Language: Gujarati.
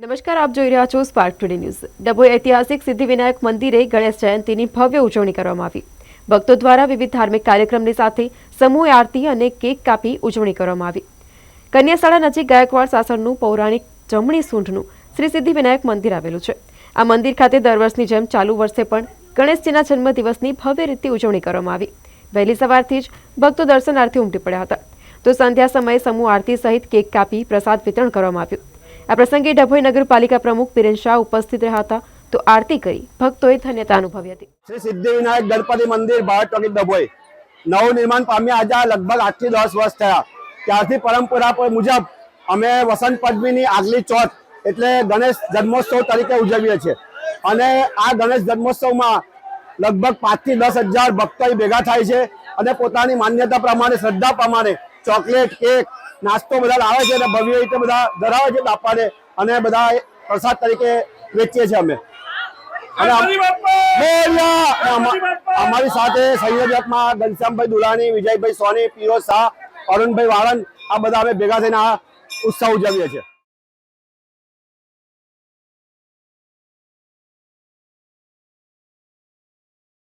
નમસ્કાર, આપ જોઈ રહ્યા છો સ્પાર્ક ટુડે ન્યૂઝ ડભોઈ ઐતિહાસિક સિદ્ધિવિનાયક મંદિરે ગણેશ જયંતીની ભવ્ય ઉજવણી કરવામાં આવી. ભક્તો દ્વારા વિવિધ ધાર્મિક કાર્યક્રમની સાથે સમૂહ આરતી અને કેક કાપી ઉજવણી કરવામાં આવી. કન્યાશાળા નજીક ગાયકવાડ સાસણનું પૌરાણિક જમણી સૂંઢનું શ્રી સિદ્ધિવિનાયક મંદિર આવેલું છે. આ મંદિર ખાતે દર વર્ષની જેમ ચાલુ વર્ષે પણ ગણેશજીના જન્મદિવસની ભવ્ય રીતે ઉજવણી કરવામાં આવી. વહેલી સવારથી જ ભક્તો દર્શનાર્થે ઉમટી પડ્યા હતા. તો સંધ્યા સમયે સમૂહ આરતી સહિત કેક કાપી પ્રસાદ વિતરણ કરવામાં આવ્યું. આ પ્રસંગે ડભોઈ નગરપાલિકા પ્રમુખ બિરેન શાહ ઉપસ્થિત રહ્યા હતા તો આરતી કરી ભક્તોએ ધન્યતા અનુભવી હતી. શ્રી સિદ્ધિવિનાયક ગણપતિ મંદિર ભારત ટોકી ડભોઈ. નવું નિર્માણ પામ્યા આજે લગભગ આઠથી દસ વર્ષ થયા. ત્યારથી પરંપરા પર મુજબ અમે વસંત પંચમીની આગલી ચોથ એટલે ગણેશ જન્મોત્સવ તરીકે ઉજવીએ છીએ. અને આ ગણેશ જન્મોત્સવમાં લગભગ પાંચથી દસ હજાર ભક્તો ભેગા થાય છે અને પોતાની માન્યતા પ્રમાણે, શ્રદ્ધા પ્રમાણે ચોકલેટ, કેક નાસ્તો બધા લાવે છે અને ભવ્ય રીતે બધા ધરાવે છે બાપાને અને બધા પ્રસાદ તરીકે વેચીએ છીએ અમે. અમારી સાથે સંયોજકમાં ઘનશ્યામભાઈ દુલાણી વિજયભાઈ સોની પીરોજ શાહ અરુણભાઈ વાળંદ આ બધા અમે ભેગા થઈને આ ઉત્સવ ઉજવીએ છીએ.